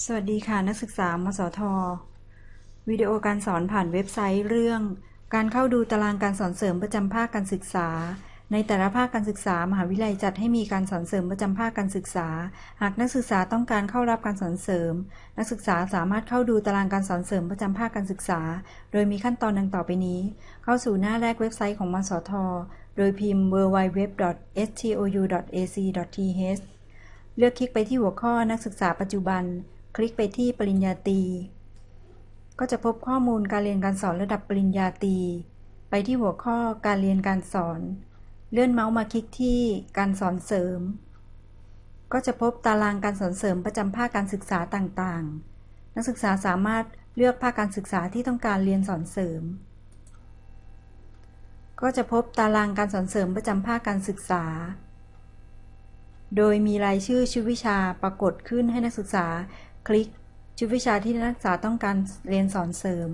สวัสดีค่ะ นักศึกษามสท วิดีโอการสอนผ่านเว็บไซต์เรื่อง การเข้าดูตารางการสอนเสริมประจำภาคการศึกษา ในแต่ละภาคการศึกษามหาวิทยาลัยจัดให้มีการสอนเสริมประจำภาคการศึกษา หากนักศึกษาต้องการเข้ารับการสอนเสริม นักศึกษาสามารถเข้าดูตารางการสอนเสริมประจำภาคการศึกษา โดยมีขั้นตอนดังต่อไปนี้ เข้าสู่หน้าแรกเว็บไซต์ของมสท โดยพิมพ์ www.stou.ac.th เลือกคลิกไปที่หัวข้อนักศึกษาปัจจุบัน คลิกไปที่ปริญญาตรี ก็จะพบข้อมูลการเรียนการสอนระดับปริญญาตรี ไปที่หัวข้อการเรียนการสอน เลื่อนเมาส์มาคลิกที่การสอนเสริม ก็จะพบตารางการสอนเสริมประจำภาคการศึกษาต่างๆ นักศึกษาสามารถเลือกภาคการศึกษาที่ต้องการเรียนสอนเสริม ก็จะพบตารางการสอนเสริมประจำภาคการศึกษา โดยมีรายชื่อชุดวิชาปรากฏขึ้นให้นักศึกษา คลิก ชุดวิชาที่นักศึกษาต้องการเรียนสอนเสริม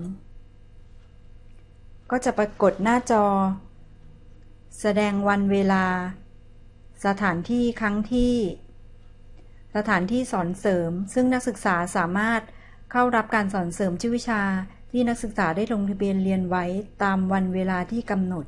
ก็จะปรากฏหน้าจอ แสดงวันเวลา สถานที่ครั้งที่ สถานที่สอนเสริม ซึ่งนักศึกษาสามารถเข้ารับการสอนเสริมชุดวิชาที่นักศึกษาได้ลงทะเบียนเรียนไว้ตามวันเวลาที่กำหนด